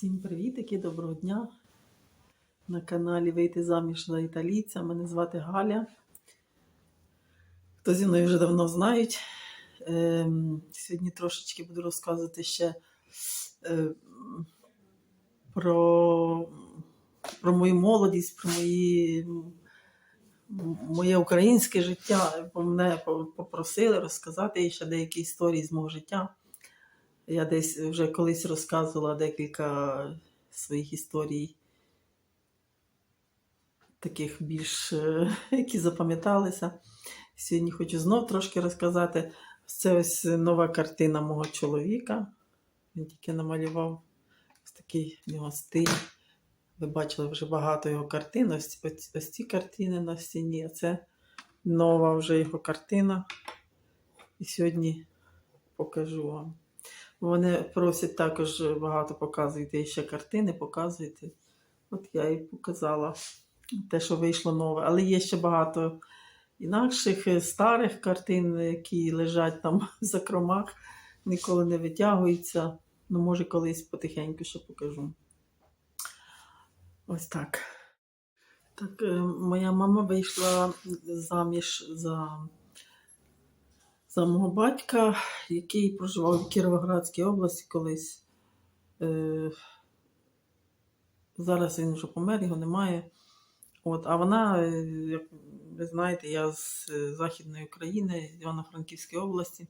Всім привітики, доброго дня. На каналі Вийти заміж за італійця. Мене звати Галя. Хто зі мною вже давно знають. Ем, сьогодні трошечки буду розказувати ще е, про, про мою молодість, про мої, моє українське життя. Мене попросили розказати ще деякі історії з мого життя. Я десь вже колись розказувала декілька своїх історій, таких більш, е, які запам'яталися. Сьогодні хочу знов трошки розказати. Це ось нова картина мого чоловіка. Він тільки намалював ось такий нього стиль. Ви бачили вже багато його картин. Ось, ось, ось ці картини на стіні. А це нова вже його картина. І сьогодні покажу вам. Вони просять також багато показуйте ще картини, показуйте. От я і показала те, що вийшло нове. Але є ще багато інакших е, старих картин, які лежать там в закромах, ніколи не витягуються. Ну, може, колись потихеньку ще покажу. Ось так. Так, е, моя мама вийшла заміж за за мого батька, який проживав в Кіровоградській області колись. Е, зараз він вже помер, його немає. От, а вона, е, як ви знаєте, я з е, Західної України, з Івано-Франківської області.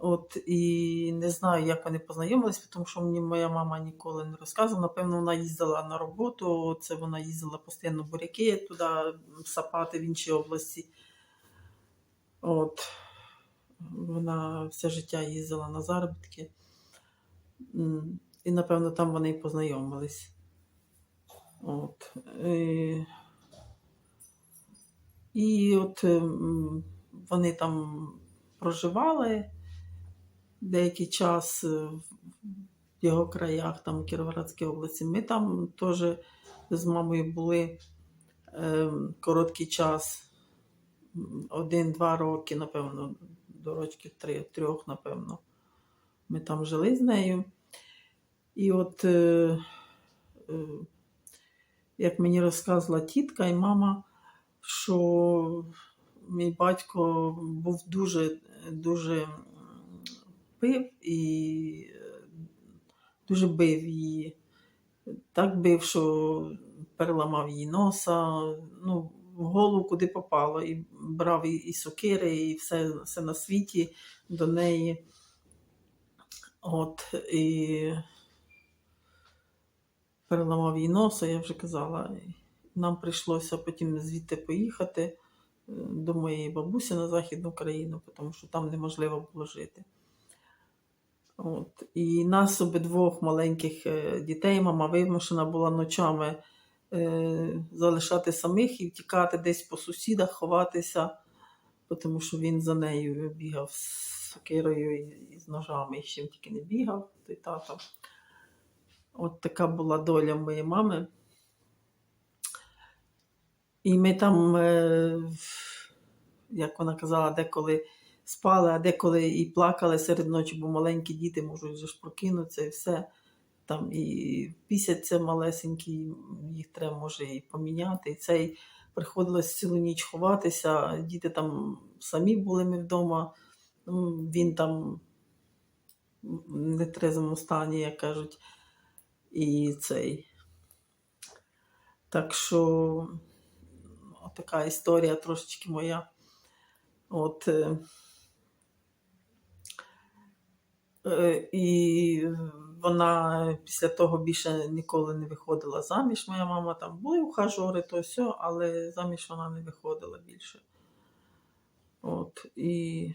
От, і не знаю, як вони познайомились, тому що мені моя мама ніколи не розказувала. Напевно, вона їздила на роботу, це вона їздила постійно буряки туди сапати в інші області. От. Вона все життя їздила на заробітки. І, напевно, там вони і познайомились. От. І, і от ем, вони там проживали деякий час е, в його краях, там у Кіровоградській області. Ми там теж з мамою були ем, короткий час один-два роки, напевно, до років три, трьох, напевно. Ми там жили з нею. І от, е, е, як мені розказувала тітка і мама, що мій батько був дуже, дуже пив і е, дуже бив її. Так бив, що переламав їй носа. Ну, голову куди попало, і брав і, і сокири, і все, все на світі до неї. От, і переламав їй носа, я вже казала. Нам прийшлося потім звідти поїхати е, до моєї бабусі на Західну Україну, тому що там неможливо було жити. От. І нас обидвох маленьких е, дітей мама вимушена була ночами залишати самих і втікати десь по сусідах, ховатися, тому що він за нею бігав з сокирою і, з ножами, і з чим тільки не бігав, той тато. От така була доля моєї мами. І ми там, е, як вона казала, деколи спали, а деколи і плакали серед ночі, бо маленькі діти можуть ж прокинутися і все. Там і пісяться малесенькі, їх треба може і поміняти. І цей приходилось цілу ніч ховатися. Діти там самі були ми вдома. Ну, він там в нетрезвому стані, як кажуть, і цей. Так що така історія трошечки моя. От, е, е, і вона після того більше ніколи не виходила заміж. Моя мама там були ухажори, то все, але заміж вона не виходила більше. От, і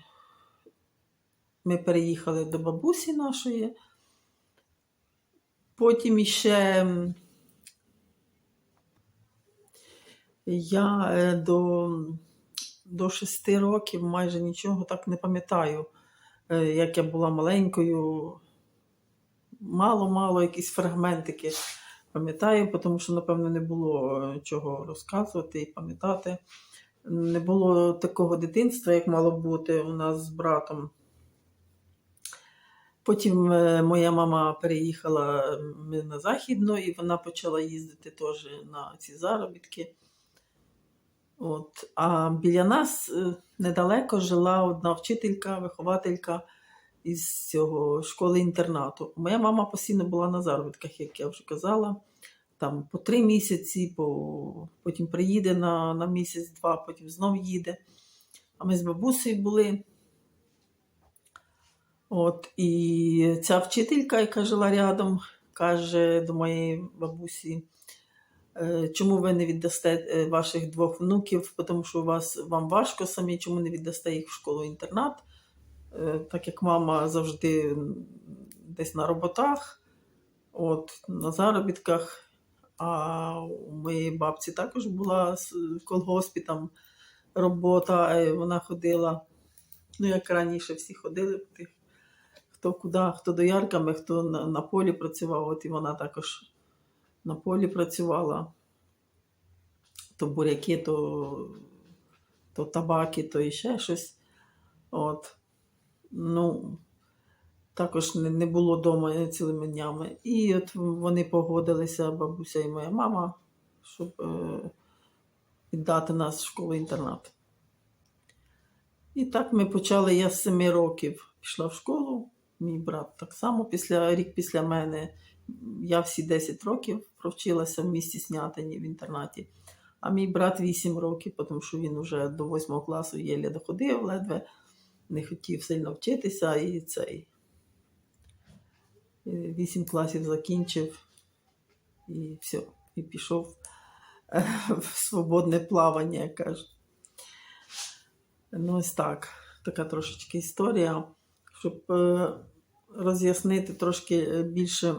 ми переїхали до бабусі нашої. Потім іще я е, до, до шести років майже нічого так не пам'ятаю, Е, як я була маленькою. Мало-мало якісь фрагментики пам'ятаю, тому що, напевно, не було е, чого розказувати і пам'ятати. Не було такого дитинства, як мало бути у нас з братом. Потім е, моя мама переїхала на Західну, і вона почала їздити теж на ці заробітки. От. А біля нас е, недалеко жила одна вчителька, вихователька із цього школи-інтернату. Моя мама постійно була на заробітках, як я вже казала. Там по три місяці, по... потім приїде на, на місяць-два, потім знов їде. А ми з бабусею були. От, і ця вчителька, яка жила рядом, каже до моєї бабусі, «Е, чому ви не віддасте е, ваших двох внуків, тому що у вас, вам важко самі, чому не віддасте їх в школу-інтернат, так як мама завжди десь на роботах, от, на заробітках. А у моєї бабці також була в колгоспі там робота, е, вона ходила, ну як раніше всі ходили, хто куди, хто доярками, хто на, на полі працював, от і вона також на полі працювала. То буряки, то, то табаки, то і ще щось. От. Ну, також не, не було вдома цілими днями. І от вони погодилися, бабуся і моя мама, щоб е, віддати нас в школу-інтернат. І так ми почали, я з 7 років пішла в школу, мій брат так само, після, рік після мене. Я всі 10 років провчилася в місті Снятині в інтернаті, а мій брат 8 років, тому що він вже до 8 класу єлі доходив, ледве не хотів сильно вчитися і цей. 8 класів закінчив і все, і пішов е, в свободне плавання, як кажуть. Ну, ось так. Така трошечки історія, щоб е, роз'яснити трошки більше,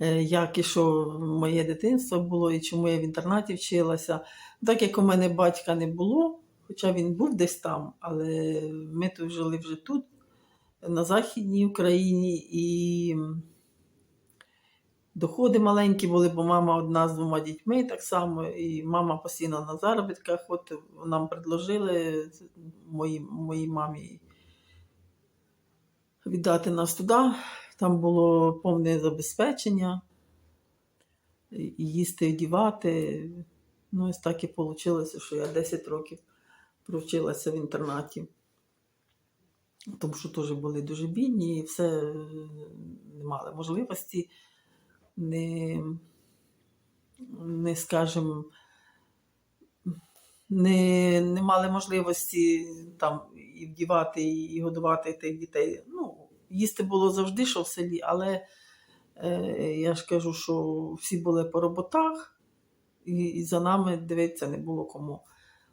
е, як і що моє дитинство було і чому я в інтернаті вчилася. Так як у мене батька не було, хоча він був десь там, але ми тут жили вже тут, на Західній Україні, і доходи маленькі були, бо мама одна з двома дітьми так само, і мама постійно на заробітках. От нам предложили моїй, моїй мамі віддати нас туди. Там було повне забезпечення, їсти, одівати. Ну, ось так і вийшло, що я 10 років провчилася в інтернаті. Тому що теж були дуже бідні і все е, не мали можливості, не, не скажімо, не, не мали можливості там і вдівати, і годувати тих дітей. Ну, їсти було завжди, що в селі, але е, я ж кажу, що всі були по роботах, і, і за нами дивитися не було кому.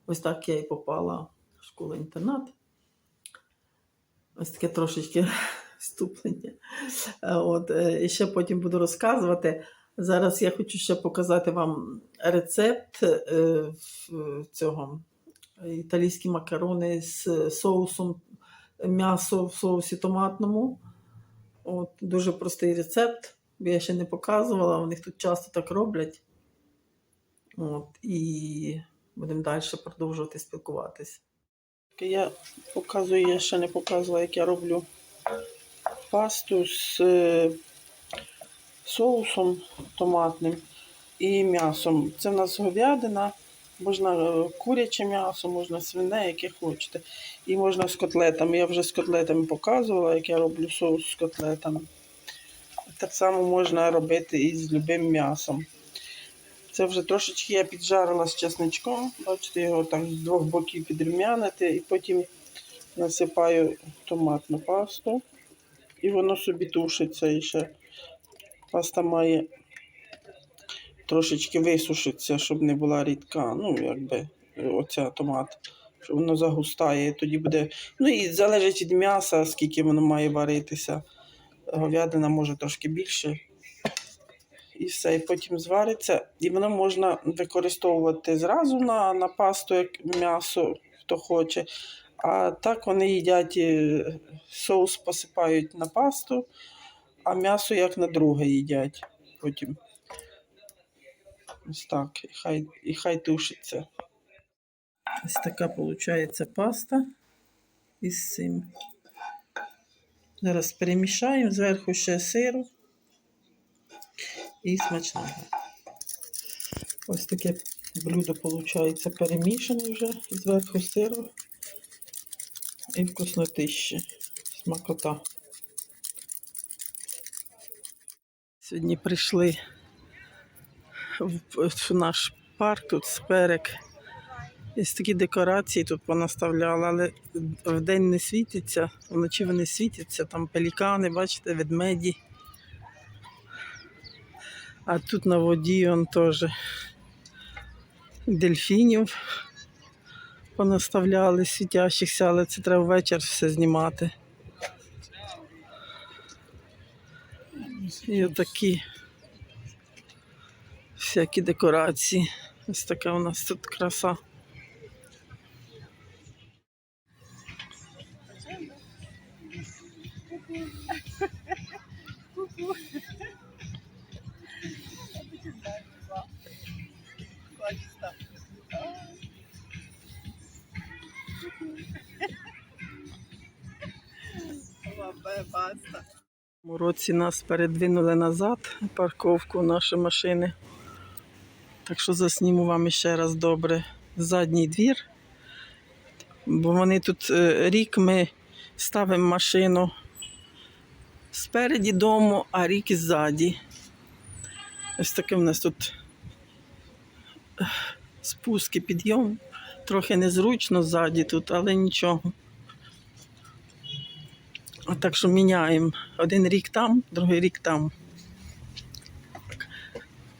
Ось так я і попала в школу-інтернат. Ось таке трошечки вступлення. Е, От, е, і ще потім буду розказувати. Зараз я хочу ще показати вам рецепт е, цього італійські макарони з соусом м'ясо в соусі томатному. От, дуже простий рецепт. Я ще не показувала, них тут часто так роблять. От, і будемо далі продовжувати спілкуватись. Я показую, я ще не показувала, як я роблю пасту з е, соусом томатним і м'ясом. Це в нас говядина, можна е, куряче м'ясо, можна свине, яке хочете. І можна з котлетами. Я вже з котлетами показувала, як я роблю соус з котлетами. Так само можна робити і з любим м'ясом. Це вже трошечки я піджарила з чесничком. Бачите, його так з двох боків підрум'янити, і потім насипаю томатну пасту. І воно собі тушиться і ще. Паста має трошечки висушитися, щоб не була рідка. Ну, якби оця томат, щоб воно загустає. Тоді буде. Ну і залежить від м'яса, скільки воно має варитися. Говядина може трошки більше. І все, і потім звариться. І воно можна використовувати зразу на, на пасту, як м'ясо, хто хоче. А так вони їдять, е, соус посипають на пасту, а м'ясо як на друге їдять потім. Ось так, і хай, і хай тушиться. Ось така виходить паста із цим Зараз перемішаємо, зверху ще сиру і смачного. Ось таке блюдо виходить перемішане вже, зверху сиру і вкуснотище. Смакота. Сьогодні прийшли в, наш парк, тут сперек. Ось такі декорації тут понаставляли, але вдень не світяться, вночі вони світяться, там пелікани, бачите, ведмеді. А тут на воді он теж дельфінів понаставляли світящихся, але це треба ввечері все знімати. І отакі всякі декорації. Ось така у нас тут краса. В цьому році нас передвинули назад, парковку наші машини. Так що засніму вам ще раз добре задній двір. Бо вони тут е, рік ми ставимо машину спереді дому, а рік ззаді. Ось таке в нас тут е, спуски, підйом. Трохи незручно ззаді тут, але нічого. Так що міняємо. Один рік там, другий рік там.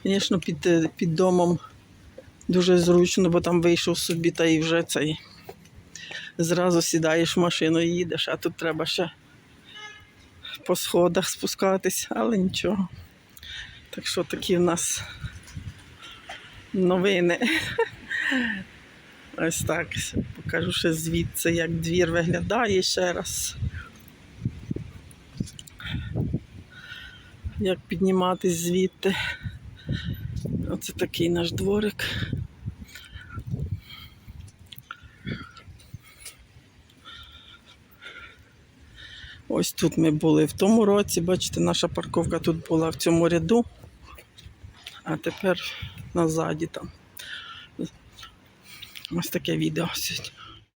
Звісно, під, е, під домом дуже зручно, бо там вийшов собі та і вже цей. Зразу сідаєш в машину і їдеш, а тут треба ще по сходах спускатись, але нічого. Так що такі в нас новини. Ось так. Покажу ще звідси, як двір виглядає ще раз. Як підніматись звідти. Оце такий наш дворик. Ось тут ми були в тому році. Бачите, наша парковка тут була в цьому ряду, а тепер назаді там. Ось таке відео сьогодні.